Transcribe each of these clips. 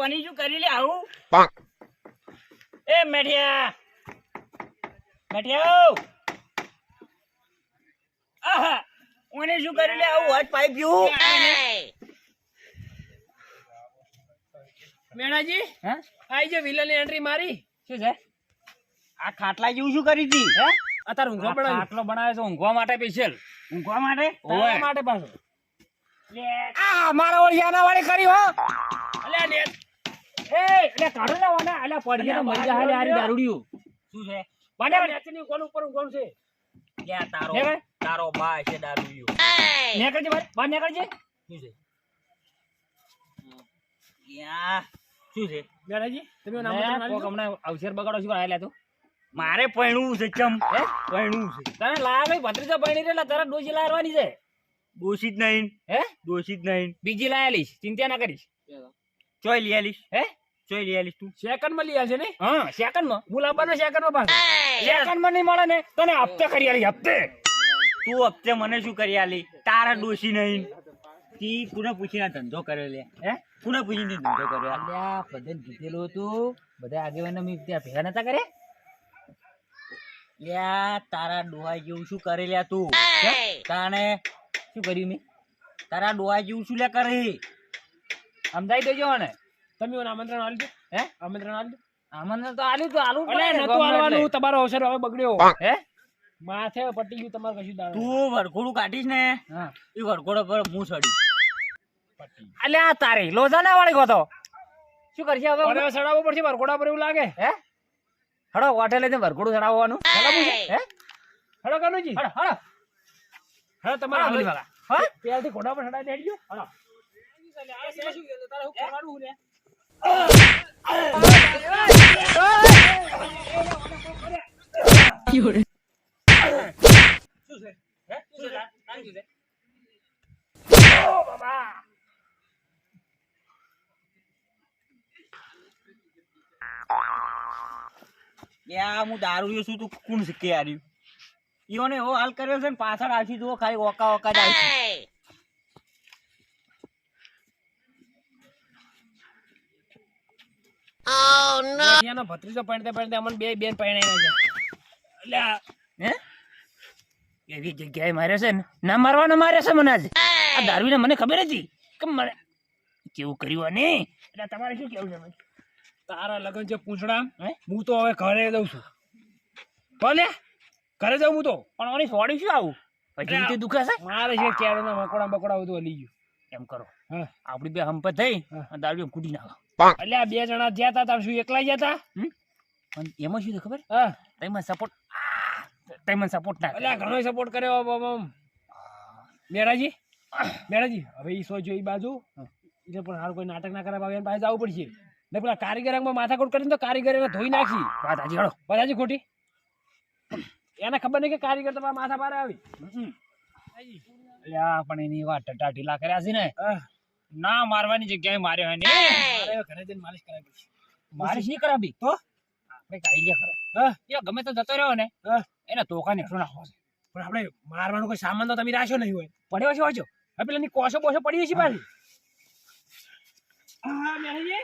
વાની શું કરી લે? આવું? એ મેઠિયા. મેઠિયા આહા ઓને શું કરી લે? આવું હટ પાઇપ જેવું મેણાજી હે? આઈ જે વિલન એન્ટ્રી મારી. શું છે? આ ખાટલા જેવું શું કરી હતી? હે? અત્યારે ઊંઘવા પડે આટલો બનાવ્યો છે ઊંઘવા માટે સ્પેશિયલ ઊંઘવા માટે? તારા માટે પાછો. લે, આ મારા ઓળિયાના વાળી કરી હો. અલ્યા લે એ એટલે કાઢો ને વાના એટલે પડી ગયા મરી જા આરી દારૂડિયું. શું છે? વાને નેચની કોલ ઉપર કોણ છે. લે તારો તારો ભાઈ. બા છે દારૂડિયો. નેકળજે ભાઈ. બહાર નેકળજે. શું છે? યા. શું છે? બેરાજી તમે નામ હમણાં અવસર બગાડો છું લે તું. મારે પૈણું છે ચમ હે? પૈણું છે. તને લાવે ભાઈ ભત્રીજા બની રેલા તારા ડોસી લાવવાની છે? દોષિત નહીં. હે? દોષિત નહીં. બીજી લાયેલીશ ચિંતા ના કરીશ. ચોય લઈ આલીશ. હે? ચોય લઈ આલીશ તું. સેકન્ડમાં લઈ આવશે ને હા. સેકન્ડમાં હું લાવવાનો સેકન્ડમાં પાસે સેકન્ડમાં નહીં મળે ને તને હપ્તે કરી આલી હપ્તે. તું હપ્તે મને શું કરી આલી? તારા દોષી નહીં. તી પુનઃ પૂછીને આ ધંધો કર્યો લે? હે? પુનઃ પૂછીને ધંધો કર્યો? અલ્યા બધાને કીધેલું હતું. બધા આગેવાનો મેં ત્યાં ભેગા નતા કરે લ્યા તારા ડોહા જેવું શું કરે લ્યા તું? તાણે શું કર્યું મેં? તારા ડોહા જેવું શું લે કરે? સમજાઈ દેજો ને તમે મને આમંત્રણ આલજો હે? આમંત્રણ આલજો આમંત્રણ તો આલ્યું તો આલું અલે નતું આલવાનું તમારો અવસર હવે બગડ્યો. હે. માથે પટી ગયું તમારે કશું દાડો. તું વરઘોડું કાઢીશ ને હા. એ વરઘોડો પર હું ચડી પટી અલ્યા તારે લોજા ના વાળી ગોતો. શું કરશે હવે? હવે સડાવવું પડશે વરઘોડા પર એવું લાગે. હે? હડો વાટે લઈને વરઘોડું ચડાવવાનું. છે? હે? હડો કાનુજી. હડો હડો. હડો તમારે આગળ બધી હા? પેલથી ઘોડા પર સડાઈ દેજો. હડો. યા હું? દારૂ છું તું કોણ શીખી આર્યું ઈઓને એવો હાલ કર્યો છે ને પાછળ આવશે તો ખાલી ઓકા એનો ભત્રીજો અમને બે બેન પહેણાઈ છે. અલ્યા હે? એવી જગ્યાએ માર્યો છે ને? ના મારવાનો માર્યો છે મને આજે. આ દારૂને મને ખબર હતી કે મને કેવું કર્યું અને એટલે તમારે શું કેવું છે? તારા લગન છે પૂંછડા હે? હું તો હવે ઘરે જઉં છું. ભલે ઘરે જાઉં હું તો. પણ ઓની સોડી શું આવું? પછી દુખે છે? મારે છે કેળના મકોડા બકોડા બધું હલી ગયું. એમ કરો. આપડી બે હંપત થઈ દારૂ કૂટી નાખો. એટલે આ બે જણા જ્યાં તા તાર શું એકલા ગયા હતા? એમાં શું ખબર? હા. તમે સપોર્ટ તમે સપોર્ટ ના એટલે ઘણો સપોર્ટ કર્યો. મેરાજી મેરાજી હવે ઈ સોચ્યો ઈ બાજુ. એટલે પણ હાલ કોઈ નાટક ના કરાવે એને પાસે જવું પડશે. ને પેલા કારીગરમાં માથાકૂટ કરીને તો કારીગર એને ધોઈ નાખી. વાત હાજી હળો બધાજી ખોટી. એને ખબર નહીં કે કારીગર તમારા માથા પારે આવી. અલ્યા પણ એની વાત ટટા ઢીલા કર્યા છે ને. ના મારવાની જગ્યાએ માર્યો એને ઘરે જઈને માલિશ કરાવી પડશે. મારીશ નહીં કરાવી તો? આપણે કાઈ ખરો. હા. એ ગમે તો જતો રહ્યો ને એને તોકા ને નાખવો છે. પણ આપણે મારવાનો કોઈ સામાન તો તમે રાખ્યો નહીં હોય. પડ્યો છે વાંચો. હવે પેલા ની કોસો બોસો પડી છે પાછી. હા મેરાજી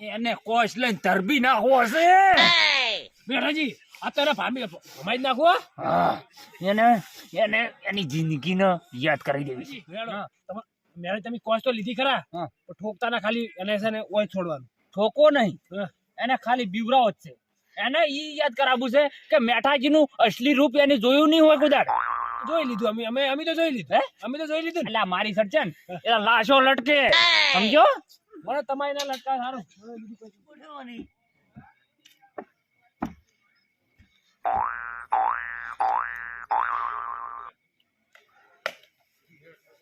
એને કોશ લઈને તરબી નાખવો છે મેરાજી અત્યારે ભામી ભમાઈ જ નાખો એને એને એની જિંદગીને યાદ કરી દેવી છે. તમે મેળો તો લીધી ખરા પણ ઠોકતા ના ખાલી એને છે ને ઓય છોડવાનું. ઠોકો નહીં. એને ખાલી બીવરાવો જ છે. એને ઈ યાદ કરાવવું છે કે મેઠાજીનું અસલી રૂપ એને જોયું નહીં હોય કુદાડ જોઈ લીધું અમે અમે અમે તો જોઈ લીધું. હે? અમે તો જોઈ લીધું ને. એટલે મારી સર્જન એટલે લાશો લટકે. સમજો? મને તમારી ના લટકા સારું કોઈ-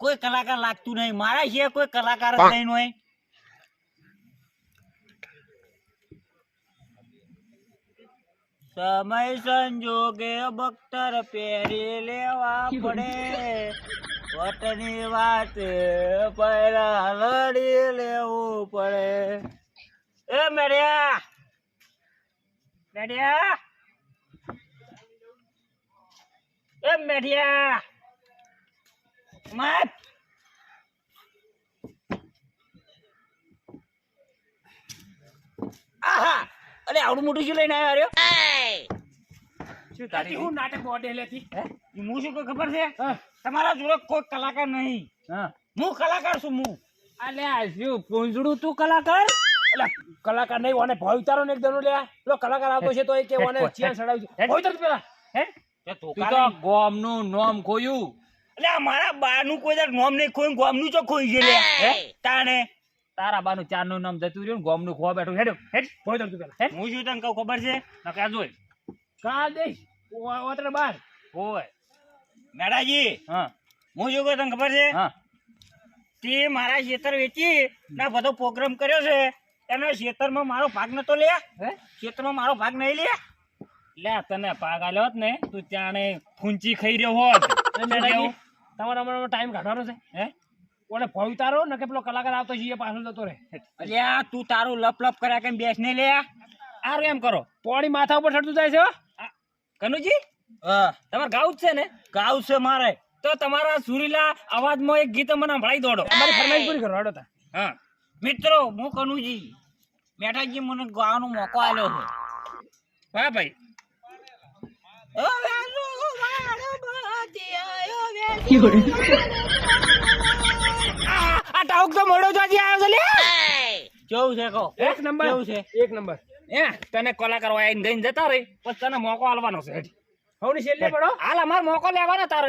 કોઈ કલાકાર લાગતું નહીં. મારા છે કોઈ કલાકાર જ નહીં હોય. સમય સંજોગે બખ્તર પહેરી લેવા પડે. વટની વાતે પહેલા લડી લેવું પડે. એ મેડિયા મેડિયા એ મેડિયા મત આહા! અરે આવડું મોટું શું લઈને આવ્યો રહ્યો? શું તારી હું નાટક મોઢે લેતી? હે? હું શું ખબર છે? તમારા જોડે કોઈ કલાકાર નહીં. હા. કલાકાર છું હું અલ્યા શું પૂંજડું તું કલાકાર? એટલે કલાકાર નહીં ઓને ભય ઉતારો ને એકદમ લે લો કલાકાર આવતો છે તો એ કે ઓને ચિયા સડાવી છે. ભય ઉતાર પેલા. હે? તું તો ગોમનું નોમ ખોયું. એટલે મારા બા નું કોઈ દર નોમ નહીં ગોમનું ચો ખોઈ લે. હે? તાણે? તારા બાનું ચારનું નામ જતું રહ્યું ગોમનું ખોવા બેઠું હેડો હેડ ભય ઉતાર તું પેલા. હે? હું શું તને કહું ખબર છે? ના જોઈ. કા દે ઓતરે બાર. ઓય. મેડાજી હા. હું શું કહું ખબર છે? હા. તે મારા ખેતર વેચી ના બધો પ્રોગ્રામ કર્યો છે. એના ખેતરમાં મારો ભાગ નતો લે. ખેતરમાં મારો ભાગ નહીં લે. લે તને પાગ આલ્યો હોત ને તું ત્યાં ફૂંચી ખાઈ રહ્યો હોત. તમારા હમણાં ટાઈમ કાઢવાનો છે? હે? કોને ભાવ ઉતારો ને કે પેલો કલાકાર આવતો છે એ પાછળ જતો રહે. અલ્યા તું તારું લપ લપ કર્યા કેમ બેસ નહીં લે? આ એમ કરો. પોણી માથા ઉપર ચડતું જાય છે કનુજી? તમારે ગાવું જ છે ને? ગાવ છે મારે. તો તમારા સુરીલા અવાજમાં એક ગીત મને સંભળાઈ દોડો. ફરમાઈશ પૂરી કરો હાડો હા. મિત્રો હું કનુજી. મેઠાજી મને ગાવાનો મોકો આલ્યો છે. હા ભાઈ. આ ટાઉક તો મોડો ચોથી આવ્યો છે લે. કેવું છે કહો? એક નંબર. કેવું છે? એક નંબર. હે? તને કલાકાર વાઈને ગઈને જતા રહી પછી તને મોકો આલવાનો છે હેઠ. હવની છેલ્લે પડો. હાલ અમાર મોકો લેવાનો તારો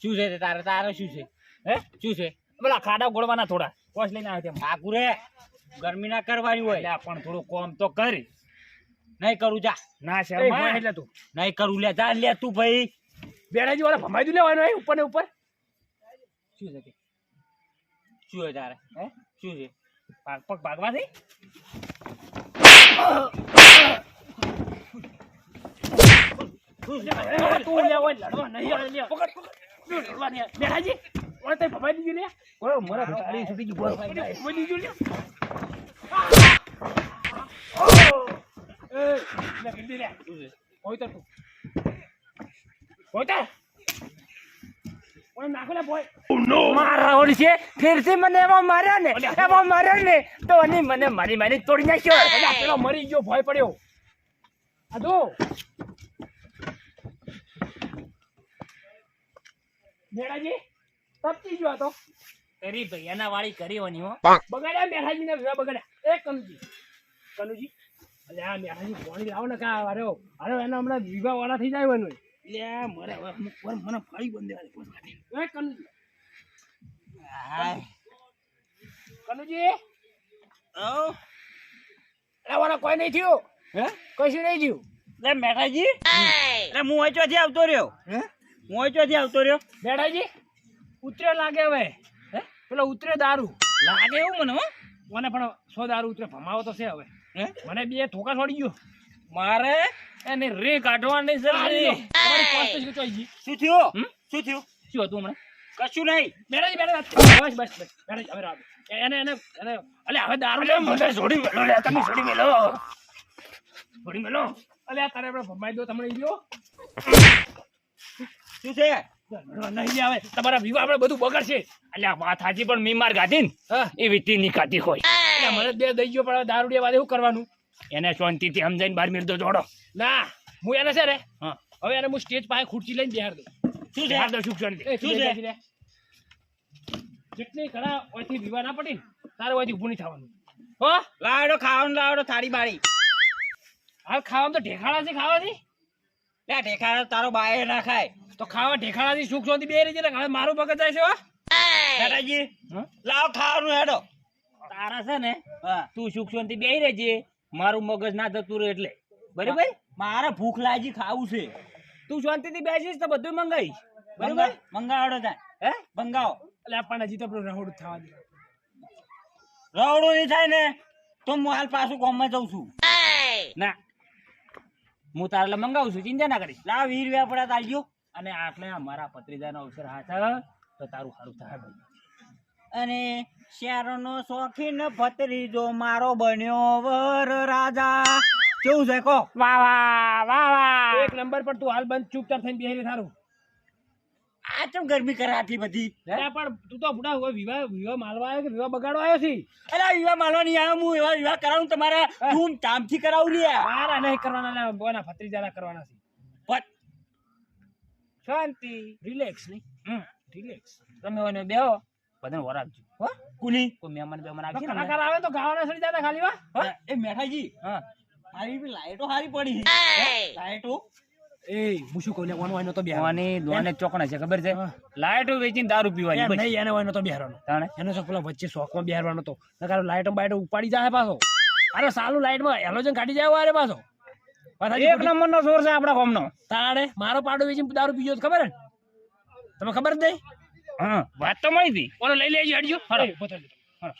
શું છે તારે? તારે શું છે? હે? શું છે? બોલા ખાડા ગોળવાના થોડા. કોશ લઈને આવ્યો તેમ ઠાકુરે ગરમી ના કરવાની હોય. પણ થોડું કોમ તો કરી. નહીં કરું જા. ના શર્મા એટલે તું. નહીં કરું લે જા લે તું ભાઈ. બેડાજી વાળા ભમાઈ દઉં લેવાનો ઉપર ને ઉપર. શું છે શું છે તારે? હે? શું છે? ભાગ પગ ભાગવા દે તું લે ઓય લડવા નહીં આવે લે પકડ પકડ લડવા નહીં. બેડાજી ઓય તે ભમાઈ દીધું લે બોય મારા મને એમાં માર્યા ને એમાં માર્યો ને તો અને મને મારી મારી તોડી નાખ્યો પેલો મરી ગયો ભય પડ્યો આ જો બેડાજી તપતી જો તો. કરી ભાઈ એના વાળી કરી હોની હો. બગાડ્યા મેઠાજી ને વિવાહ બગાડ્યા. એ કનુજી. કનુજી અલે આ મેઠાજી પાણી લાવો ને કા અરે અરે એના હમણાં વિવાહ વાળા થઈ જાય હોય લે મરે હવે મને ફાડી બંધ એ કનુજી. હાય. કનુજી? ઓ અરે વાળા કોઈ નહીં થયું? હે? કશું નહીં થયું? લે મેઠાજી એટલે હું અહીં ચોથી આવતો રહ્યો. હે? હું ચોથી આવતો રહ્યો? બેડાજી ઉતરે લાગે હવે. હે? પેલો ઉતરે દારૂ. લાગે એવું મને હો. મને પણ સો દારૂ ઉતરે ભમાવો તો છે હવે. હે? મને બે ઠોકા છોડી ગયો. મારે? એને રે કાઢવાની છે. શું થયું? શું થયું? શું હતું હમણાં? કશું નહીં. બેડાજી બેડા બસ બસ બસ બેડાજી હવે રાખ. એને એને એને અલે હવે દારૂ લે મને છોડી મેલો લે તમે છોડી મેલો. છોડી મેલો. અલે તારે આપણે ભમાઈ દો તમને લ્યો. શું છે? નહીં આવે. તમારા વિવાહ આપણે બધું બગડશે. અલ્યા વાત હાજી પણ મીમાર ગાધી ને એ વીતી ની ખાતી હોય. એટલે મને બે દઈ ગયો પણ દારૂડિયા દારૂ એવું શું કરવાનું? એને શાંતિથી સમજાઈને બહાર મેળ દો જોડો. ના હું એને છે ને હવે એને હું સ્ટેજ પાસે ખુરશી લઈને બિહાર દઉં. શું છે? બહાર દો સુખ શાંતિ શું છે? જેટલી ઘણા ઓયથી વિવાહ ના પડી તારે ઓયથી ઊભું નહીં થવાનું. હો? લાવડો ખાવાનું લાવડો થાળી બાળી. હાલ ખાવાનું તો ઢેખાડા છે ખાવાથી? લે ઢેખાડા તારો બાય ના ખાય. તો ખાવા ઢેખાડાથી સુખ શાંતિ બે રહી છે હવે મારું મગજ જાય છે હો. લાવ ખાવાનું હેડો. તારા છે ને હા. તું સુખ શાંતિ બે રહેજે મારું મગજ ના થતું રહે એટલે. બરાબર? મારે ભૂખ લાગી ખાવું છે. તું શાંતિથી બેસીશ તો બધું મંગાવીશ. બરાબર? મંગા- મંગાવડો તાર હે? મંગાવો. એટલે આપણને હજી તો રવડું રહોડું થવા દે. રહોડું નહીં થાય ને તો હું હાલ પાછું કોમમાં જઉં છું. ના. હું તારે મંગાવું છું ચિંતા ના કરીશ. લાવ વીર વ્યાપડા તારજો અને આટલે અમારા પત્રીજાનો અવસર હાથ તો તારું સારું થાય ભાઈ. અને શેરનો શોખીન ભત્રીજો મારો બન્યો વર રાજા. કેવું છે કો? વાહ વાહ વાહ વાહ. એક નંબર પર તું હાલ બંધ ચૂપચાપ થઈને બેહી થારું આ ચમ ગરમી કરે આટલી બધી? અરે પણ તું તો બુડા હોય વિવાહ વિવાહ માલવા આવ્યો કે વિવાહ બગાડવા આવ્યો છે? અરે વિવાહ માલવાની આવ્યો હું એવા વિવાહ કરાવું તમારા ધૂમ ધામથી કરાવું લ્યા મારા નહીં કરવાના બોના ભત્રીજાના કરવાના છે. શાંતિ રિલેક્સ નહીં. હમ. રિલેક્સ તમે હોય ને બેહો બધાને વરાપજો હો? કુલી? કો મહેમાન બેમાન તો આવશે ને? કલાકાર આવે તો ગાવાના સડી જાતા ખાલી વા એ મેઠાજી હા. મારી બી લાઈટો હારી પડી. લાઈટો? એ હું શું કહું લે વાનો તો બેહવાની દોને ચોકણા છે ખબર છે? લાઈટો વેચીને દારૂ પીવાની બસ. નહીં એને હોય તો બેહવાનો. તાણે? એનો તો પેલા વચ્ચે શોખમાં બેહવાનો તો. નકાર લાઈટો બાઈટો ઉપાડી જાય પાછો. અરે સાલું લાઈટમાં હેલોજન કાઢી જાય અરે પાછો. પાછા એક નંબરનો સોર છે આપણા ગામનો. તારે મારો પાડો વેચી દારૂ પીજો ખબર હે ને? તમે ખબર નહીં? હા. વાત તો મળી હતી. ઓલો લઈ લેજો હડજો લીધો.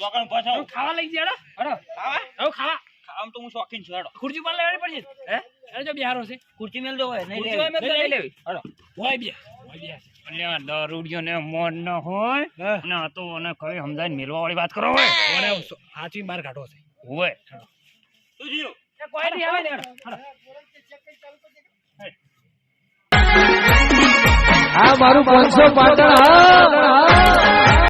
ચોકણ પાછો ખાવા લઈ જડો હરો ખાવા? હવે ખાવા. આમ તો હું શોખીન છું હેડો. ખુરચી પર લેવાની પડશે. હે? એને જો બિહારો છે. ખુરચી મેલ દો હોય નહીં લેવી. મેં તો લઈ લેવી. હેડો હોય બે હોય બે અલ્યા ને મોન ન હોય હા. તો અને કઈ સમજાય મેલવા વાળી વાત કરો હોય હાચવી બહાર કાઢો છે. હોય. તું કોઈ નહીં આવે ને. આ મારું પાંચસો પાટણ હા.